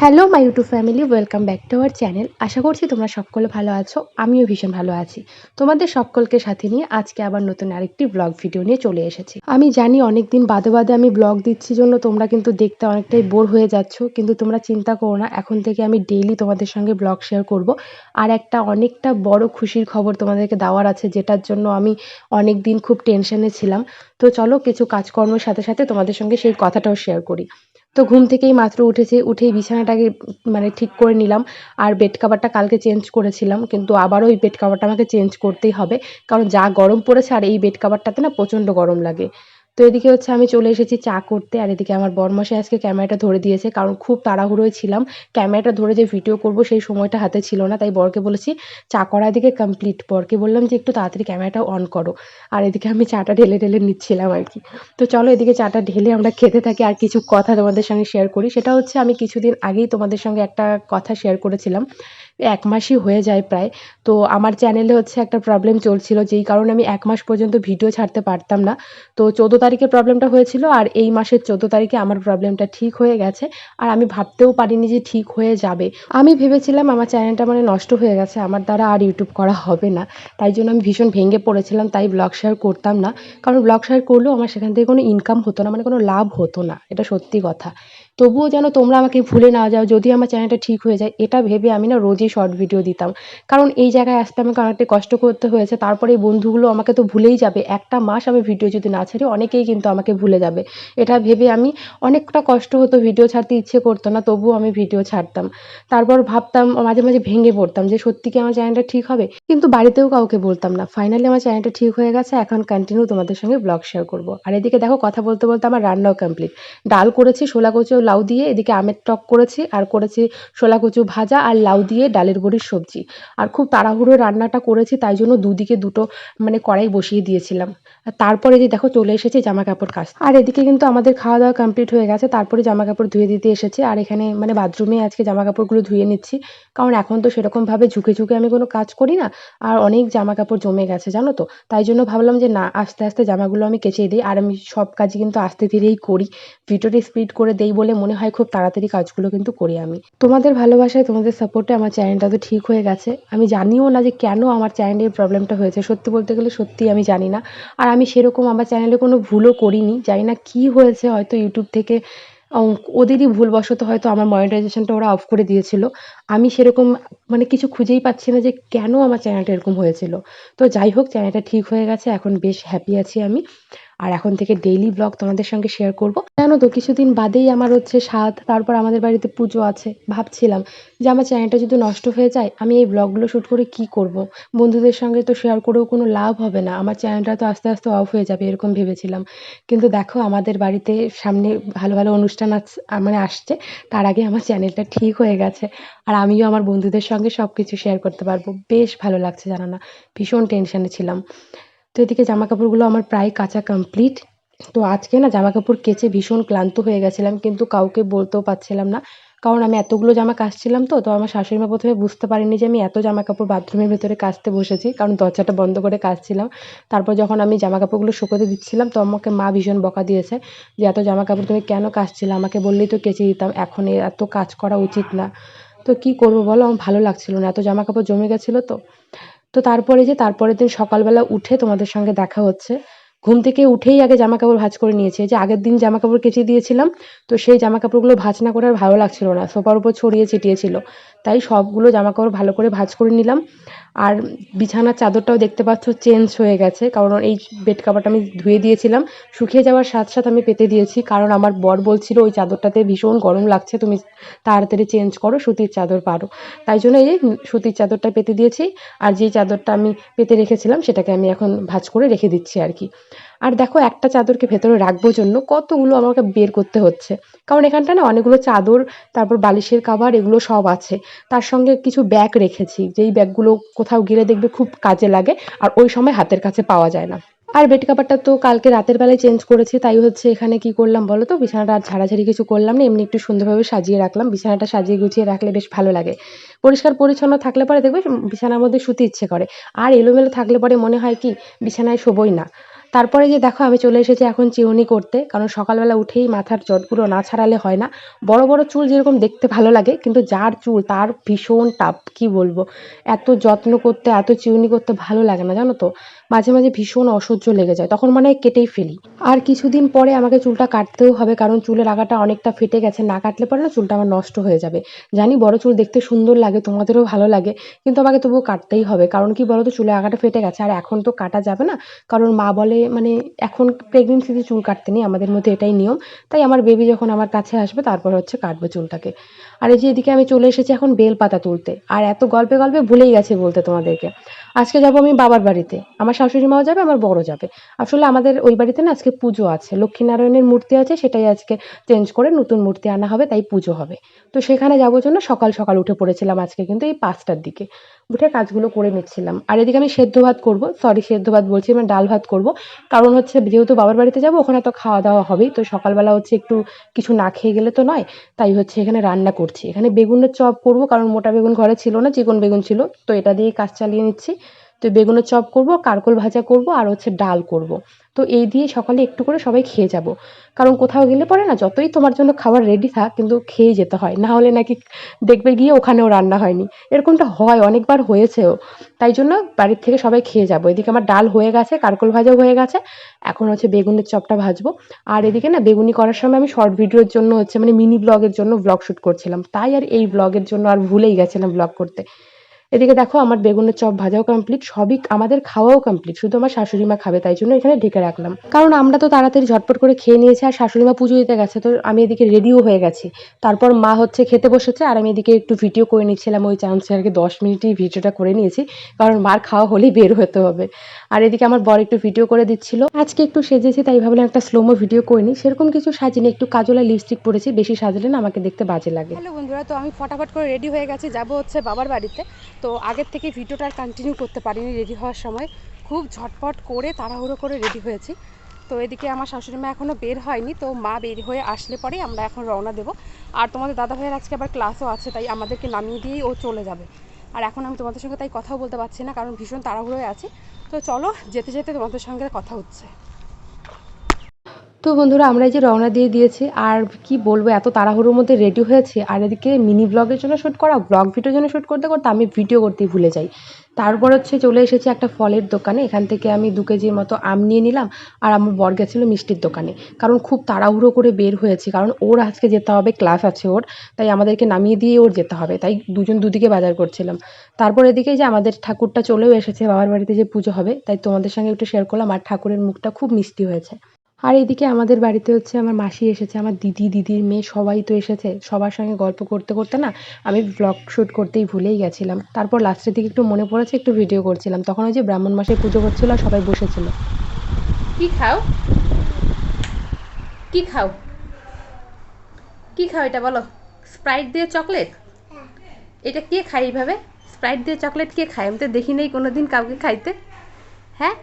Hello my YouTube family welcome back to our channel আশা করছি তোমরা সকলে ভালো আছো। আমিও ভীষণ ভালো আছি। তোমাদের সকলকে সাথে নিয়ে আজকে আবার নতুন আরেকটি ব্লগ ভিডিও নিয়ে চলে এসেছি। আমি জানি অনেক দিন বাদে বাদে আমি ব্লগ দিচ্ছি জন্য তোমরা কিন্তু দেখতে অনেকটাই বোর হয়ে যাচ্ছ, কিন্তু তোমরা চিন্তা করো না, এখন থেকে আমি ডেইলি তোমাদের সঙ্গে ব্লগ শেয়ার করব। আর একটা অনেকটা বড় খুশির খবর তোমাদেরকে দেওয়ার আছে, যেটার জন্য আমি অনেক দিন খুব টেনশনে ছিলাম। তো চলো কিছু কাজকর্মের সাথে সাথে তোমাদের সঙ্গে সেই কথাটাও শেয়ার করি। তো ঘুম থেকেই মাত্র উঠেছে, উঠেই বিছানাটাকে মানে ঠিক করে নিলাম। আর বেড কাভারটা কালকে চেঞ্জ করেছিলাম, কিন্তু আবারও ওই বেড কাভারটা আমাকে চেঞ্জ করতেই হবে। কারণ যা গরম পড়েছে আর এই বেড কাভারটাতে না প্রচণ্ড গরম লাগে। তো এদিকে হচ্ছে আমি চলে এসেছি চা করতে, আর এদিকে আমার বরমশাই আজকে ক্যামেরাটা ধরে দিয়েছে, কারণ খুব তাড়াহুড়োয় ছিলাম। ক্যামেরাটা ধরে যে ভিডিও করব সেই সময়টা হাতে ছিল না, তাই বরকে বলেছি, চা করা এদিকে কমপ্লিট বরকে বললাম যে, একটু তাড়াতাড়ি ক্যামেরাটা অন করো। আর এদিকে আমি চাটা ঢেলে ঢেলে নিচ্ছিলাম আর কি। তো চলো এদিকে চাটা ঢেলে আমরা খেতে থাকি, আর কিছু কথা তোমাদের সঙ্গে শেয়ার করি। সেটা হচ্ছে আমি কিছুদিন আগেই তোমাদের সঙ্গে একটা কথা শেয়ার করেছিলাম। এক মাসই হয়ে যায় প্রায়। তো আমার চ্যানেলে হচ্ছে একটা প্রবলেম চলছিল, যেই কারণে আমি এক মাস পর্যন্ত ভিডিও ছাড়তে পারতাম না। তো চৌদ্দ তারিখে প্রবলেমটা হয়েছিল আর এই মাসের চৌদ্দ তারিখে আমার প্রবলেমটা ঠিক হয়ে গেছে। আর আমি ভাবতেও পারিনি যে ঠিক হয়ে যাবে। আমি ভেবেছিলাম আমার চ্যানেলটা মানে নষ্ট হয়ে গেছে, আমার দ্বারা আর ইউটিউব করা হবে না। তাই জন্য আমি ভীষণ ভেঙে পড়েছিলাম, তাই ব্লগ শেয়ার করতাম না। কারণ ব্লগ শেয়ার করলেও আমার সেখান থেকে কোনো ইনকাম হতো না মানে কোনো লাভ হতো না। এটা সত্যি কথা। তবুও যেন তোমরা আমাকে ভুলে না যাও, যদি আমার চ্যানেলটা ঠিক হয়ে যায়। এটা ভেবে আমি না রোজই শর্ট ভিডিও দিতাম। কারণ এই জায়গায় আসতে আমাকে অনেকটা কষ্ট করতে হয়েছে। তারপরে এই বন্ধুগুলো আমাকে তো ভুলেই যাবে। একটা মাস আমি ভিডিও যদি না ছাড়ি, অনেকেই কিন্তু আমাকে ভুলে যাবে। এটা ভেবে আমি অনেকটা কষ্ট হতো ভিডিও ছাড়তে ইচ্ছে করতো না, তবুও আমি ভিডিও ছাড়তাম। তারপর ভাবতাম, মাঝে মাঝে ভেঙে পড়তাম যে, সত্যি কি আমার চ্যানেলটা ঠিক হবে? কিন্তু বাড়িতেও কাউকে বলতাম না। ফাইনালি আমার চ্যানেলটা ঠিক হয়ে গেছে। এখন কন্টিনিউ তোমাদের সঙ্গে ব্লগ শেয়ার করব। আর এদিকে দেখো, কথা বলতে বলতে আমার রান্নাও কমপ্লিট ডাল করেছি শোলা কচু লাউ দিয়ে এদিকে আমের টক করেছি, আর করেছি শোলা কচু ভাজা আর লাউ দিয়ে ডালের বড়ির সবজি। আর খুব তাড়াহুড়ো রান্নাটা করেছি, তাই জন্য দুদিকে দুটো মানে কড়াই বসিয়ে দিয়েছিলাম। তারপরে যে দেখো চলে এসেছি জামা কাপড় কাচ আর এদিকে কিন্তু আমাদের খাওয়া দাওয়া কমপ্লিট হয়ে গেছে, তারপরে জামা কাপড় ধুয়ে দিতে এসেছে। আর এখানে মানে বাথরুমে আজকে জামা কাপড়গুলো ধুয়ে নিচ্ছি, কারণ এখন তো সেরকমভাবে ঝুঁকে ঝুঁকে আমি কোনো কাজ করি না, আর অনেক জামা কাপড় জমে গেছে, জানো তো? তাই জন্য ভাবলাম যে না, আস্তে আস্তে জামাগুলো আমি কেচে দিই, আর আমি সব কাজই কিন্তু আস্তে ধীরেই করি। ভিডিওটি স্পিড করে দেই বলে মনে হয় খুব তাড়াতাড়ি কাজগুলো কিন্তু করি আমি। তোমাদের ভালোবাসায়, তোমাদের সাপোর্টে আমার চ্যানেলটা তো ঠিক হয়ে গেছে। আমি জানিও না যে কেন আমার চ্যানেলের প্রবলেমটা হয়েছে। সত্যি বলতে গেলে সত্যিই আমি জানি না। আর আমি সেরকম আমার চ্যানেলে কোনো ভুলও করিনি। জানি না কী হয়েছে, হয়তো ইউটিউব থেকে ওদেরই ভুলবশত হয়তো আমার মনিটাইজেশনটা ওরা অফ করে দিয়েছিল। আমি সেরকম মানে কিছু খুঁজেই পাচ্ছি না যে কেন আমার চ্যানেলটা এরকম হয়েছিল। তো যাই হোক চ্যানেলটা ঠিক হয়ে গেছে। এখন বেশ হ্যাপি আছি আমি। আর এখন থেকে ডেইলি ব্লগ তোমাদের সঙ্গে শেয়ার করব। জানো তো, কিছুদিন বাদেই আমার হচ্ছে স্বাদ তারপর আমাদের বাড়িতে পুজো আছে। ভাবছিলাম যে আমার চ্যানেলটা যদি নষ্ট হয়ে যায়, আমি এই ব্লগগুলো শ্যুট করে কি করব? বন্ধুদের সঙ্গে তো শেয়ার করেও কোনো লাভ হবে না। আমার চ্যানেলটা তো আস্তে আস্তে অফ হয়ে যাবে, এরকম ভেবেছিলাম। কিন্তু দেখো, আমাদের বাড়িতে সামনে ভালো ভালো অনুষ্ঠান মানে আসছে। তার আগে আমার চ্যানেলটা ঠিক হয়ে গেছে। আর আমিও আমার বন্ধুদের সঙ্গে সব কিছু শেয়ার করতে পারব। বেশ ভালো লাগছে, জানো না? ভীষণ টেনশনে ছিলাম। তো এদিকে জামা কাপড়গুলো আমার প্রায় কাচা কমপ্লিট তো আজকে না জামা কাপড় কেচে ভীষণ ক্লান্ত হয়ে গেছিলাম, কিন্তু কাউকে বলতেও পারছিলাম না। কারণ আমি এতগুলো জামা কাচছিলাম তো তো আমার শাশুড়ি মা প্রথমে বুঝতে পারেনি যে আমি এত জামা কাপড় বাথরুমের ভেতরে কাচতে বসেছি, কারণ দরজাটা বন্ধ করে কাচছিলাম। তারপর যখন আমি জামা কাপড়গুলো শুকোতে দিচ্ছিলাম, তো আমাকে মা ভীষণ বকা দিয়েছে যে, এত জামা কাপড় তুমি কেন কাচছিলে? আমাকে বললেই তো কেচে দিতাম, এখন এত কাজ করা উচিত না। তো কি করব বলো? আমার ভালো লাগছিল না, এত জামা কাপড় জমে গেছিল তো। তো তারপরে যে তারপরে দিন সকালবেলা উঠে তোমাদের সঙ্গে দেখা হচ্ছে। ঘুম থেকে উঠেই আগে জামা কাপড় ভাজ করে নিয়েছে। যে আগের দিন জামা কাপড় কেচে দিয়েছিলাম, তো সেই জামা কাপড়গুলো ভাজ না করে আর ভালো লাগছিল না। সোফার উপর ছড়িয়ে ছিটিয়ে ছিল তাই সবগুলো জামা কাপড় ভালো করে ভাঁজ করে নিলাম। আর বিছানার চাদরটাও দেখতে পাচ্ছ চেঞ্জ হয়ে গেছে, কারণ এই বেড কাভারটা আমি ধুয়ে দিয়েছিলাম। শুকিয়ে যাওয়ার সাথে সাথে আমি পেতে দিয়েছি, কারণ আমার বর বলছিল ওই চাদরটাতে ভীষণ গরম লাগছে, তুমি তাড়াতাড়ি চেঞ্জ করো, সুতির চাদর পারো। তাই জন্য এই সুতির চাদরটা পেতে দিয়েছি, আর যেই চাদরটা আমি পেতে রেখেছিলাম সেটাকে আমি এখন ভাঁজ করে রেখে দিচ্ছি আর কি। আর দেখো একটা চাদরকে ভেতরে রাখব জন্য কতগুলো আমাকে বের করতে হচ্ছে। কারণ এখানটা না অনেকগুলো চাদর, তারপর বালিশের কাভার এগুলো সব আছে। তার সঙ্গে কিছু ব্যাগ রেখেছি, যেই ব্যাগগুলো কোথাও গেলে দেখবে খুব কাজে লাগে আর ওই সময় হাতের কাছে পাওয়া যায় না। আর বেড কাভারটা তো কালকে রাতের বেলায় চেঞ্জ করেছি, তাই হচ্ছে এখানে কি করলাম বলো তো? বিছানাটা আর ঝাড়াঝাড়ি কিছু করলাম না, এমনি একটু সুন্দরভাবে সাজিয়ে রাখলাম। বিছানাটা সাজিয়ে গুছিয়ে রাখলে বেশ ভালো লাগে। পরিষ্কার পরিচ্ছন্ন থাকলে পরে দেখবে বিছানার মধ্যে শুতে ইচ্ছে করে। আর এলোমেলো থাকলে পরে মনে হয় কি, বিছানায় শোবই না। তারপরে যে দেখো আমি চলে এসেছি এখন চিরুনি করতে, কারণ সকালবেলা উঠেই মাথার জটগুলো না ছাড়ালে হয় না। বড় বড় চুল যেরকম দেখতে ভালো লাগে, কিন্তু যার চুল তার ভীষণ টাপ কি বলব? এত যত্ন করতে, এত চিউনি করতে ভালো লাগে না, জানো তো? মাঝে মাঝে ভীষণ অসহ্য লেগে যায়, তখন মানে কেটেই ফেলি। আর কিছুদিন পরে আমাকে চুলটা কাটতেও হবে, কারণ চুলের আগাটা অনেকটা ফেটে গেছে, না কাটলে পরে না চুলটা আমার নষ্ট হয়ে যাবে। জানি বড় চুল দেখতে সুন্দর লাগে, তোমাদেরও ভালো লাগে, কিন্তু আমাকে তবুও কাটতেই হবে, কারণ কি বলো তো চুলের আগাটা ফেটে গেছে, আর এখন তো কাটা যাবে না, কারণ মা বলে মানে এখন প্রেগনেন্সিতে চুল কাটতে নেই, আমাদের মধ্যে এটাই নিয়ম, তাই আমার বেবি যখন আমার কাছে আসবে, তারপর হচ্ছে কাটবো চুলটাকে। আর এই যে এদিকে আমি চলে এসেছি এখন বেল পাতা তুলতে। আর এত গল্পে গল্পে ভুলেই গেছে বলতে তোমাদেরকে। আজকে যাব আমি বাবার বাড়িতে। আমার শাশুড়ি মাও যাবে, আমার বড় যাবে। আসলে আমাদের ওই বাড়িতে না আজকে পুজো আছে। লক্ষ্মীনারায়ণের মূর্তি আছে, সেটাই আজকে চেঞ্জ করে নতুন মূর্তি আনা হবে, তাই পুজো হবে। তো সেখানে যাব জন্য সকাল সকাল উঠে পড়েছিলাম আজকে কিন্তু এই পাঁচটার দিকে। উঠে কাজগুলো করে নিচ্ছিলাম। আর এদিকে আমি সেদ্ধ ভাত করব। সরি সেদ্ধ ভাত বলছি মানে ডাল ভাত করব। কারণ হচ্ছে, যেহেতু বাবার বাড়িতে যাব, ওখানে তো খাওয়া দাওয়া হবেই। তো সকালবেলা হচ্ছে একটু কিছু না খেয়ে গেলে তো নয়। তাই হচ্ছে এখানে রান্না করছি। এখানে বেগুনের চপ করব, কারণ মোটা বেগুন ঘরে ছিল না, চিকন বেগুন ছিল। তো এটা দিয়ে কাজ চালিয়ে নিচ্ছি। তো বেগুনের চপ করব, কারকল ভাজা করব আর হচ্ছে ডাল করব। তো এই দিয়ে সকালে একটু করে সবাই খেয়ে যাব। কারণ কোথাও গেলে পরে না যতই তোমার জন্য খাবার রেডি থাক কিন্তু খেয়ে যেতে হয়। না হলে নাকি দেখবে গিয়ে ওখানেও রান্না হয়নি। এরকমটা হয়, অনেকবার হয়েছেও। তাই জন্য বাড়ির থেকে সবাই খেয়ে যাব। এদিকে আমার ডাল হয়ে গেছে, কারকল ভাজাও হয়ে গেছে। এখন হচ্ছে বেগুনের চপটা ভাজবো। আর এদিকে না বেগুনি করার সময় আমি শর্ট ভিডিওর জন্য হচ্ছে মানে মিনি ব্লগের জন্য ব্লগ শ্যুট করছিলাম। তাই আর এই ব্লগের জন্য আর ভুলেই গেছিলাম ব্লগ করতে। এদিকে দেখো আমার বেগুনের চপ ভাজাও কমপ্লিট সবই আমাদের খাওয়াও কমপ্লিট শুধু আমার শাশুড়ি মা খাবে, তাই জন্য এখানে ঢেকে রাখলাম। কারণ আমরা তো তাড়াতাড়ি ঝটপট করে খেয়ে নিয়েছি, আর শাশুড়ি মা পুজো দিতে গেছে, তো আমি এদিকে রেডিও হয়ে গেছি। তারপর মা হচ্ছে খেতে বসেছে, আর আমি এদিকে একটু ভিডিও করে নিচ্ছিলাম, ওই চান্সে আর কি দশ মিনিটই ভিডিওটা করে নিয়েছি, কারণ মার খাওয়া হলেই বের হতে হবে। আর এদিকে আমার বর একটু ভিডিও করে দিচ্ছিল। আজকে একটু সেজেছি, তাই ভাবলাম একটা স্লোমো ভিডিও করে নিই। সেরকম কিছু সাজিনি, একটু কাজল লিপস্টিক পরেছি, বেশি সাজলে না আমাকে দেখতে বাজে লাগে। হ্যালো বন্ধুরা, তো আমি ফটাফট করে রেডি হয়ে গেছি, যাব হচ্ছে বাবার বাড়িতে। তো আগের থেকে ভিডিওটা আর কন্টিনিউ করতে পারিনি রেডি হওয়ার সময়। খুব ঝটপট করে তাড়াহুড়ো করে রেডি হয়েছি। তো এদিকে আমার শাশুড়ি মা এখনও বের হয়নি, তো মা বের হয়ে আসলে পরেই আমরা এখন রওনা দেবো। আর তোমাদের দাদা ভাইয়ের আজকে আবার ক্লাসও আছে, তাই আমাদেরকে নামিয়ে দিয়েই ও চলে যাবে। আর এখন আমি তোমাদের সঙ্গে তাই কথাও বলতে পারছি না, কারণ ভীষণ তাড়াহুড়োয় আছি। তো চলো যেতে যেতে তোমাদের সঙ্গে কথা হচ্ছে। তো বন্ধুরা, আমরা এই যে রওনা দিয়ে দিয়েছি, আর কি বলব, এত তাড়াহুড়োর মধ্যে রেডি হয়েছে। আর এদিকে মিনি ব্লগের জন্য শ্যুট করা ব্লগ ভিডিওর জন্য শ্যুট করতে করতে আমি ভিডিও করতেই ভুলে যাই। তারপর হচ্ছে চলে এসেছি একটা ফলের দোকানে, এখান থেকে আমি দু কেজির মতো আম নিয়ে নিলাম, আর আমার বর গেছিল মিষ্টির দোকানে। কারণ খুব তাড়াহুড়ো করে বের হয়েছি, কারণ ওর আজকে যেতে হবে ক্লাস আছে ওর, তাই আমাদেরকে নামিয়ে দিয়ে ওর যেতে হবে, তাই দুজন দুদিকে বাজার করছিলাম। তারপর এদিকে যে আমাদের ঠাকুরটা চলেও এসেছে, বাবার বাড়িতে যে পুজো হবে, তাই তোমাদের সঙ্গে একটু শেয়ার করলাম, আর ঠাকুরের মুখটা খুব মিষ্টি হয়েছে। আর এদিকে আমাদের বাড়িতে হচ্ছে আমার মাসি এসেছে, আমার দিদি, দিদির মেয়ে সবাই তো এসেছে। সবার সঙ্গে গল্প করতে করতে না আমি ব্লগ শ্যুট করতেই ভুলেই গেছিলাম। তারপর লাস্টের দিকে একটু মনে পড়েছে, একটু ভিডিও করছিলাম। তখন ওই যে ব্রাহ্মণ মাসে পুজো করছিল আর সবাই বসেছিল। কি খাও? কি খাও? কি খাও এটা বলো? স্প্রাইট দিয়ে চকলেট এটা কে খায় এইভাবে? স্প্রাইট দিয়ে চকলেট কে খায়? আমি তো দেখি নেই কোনো দিন কাউকে খাইতে। হ্যাঁ?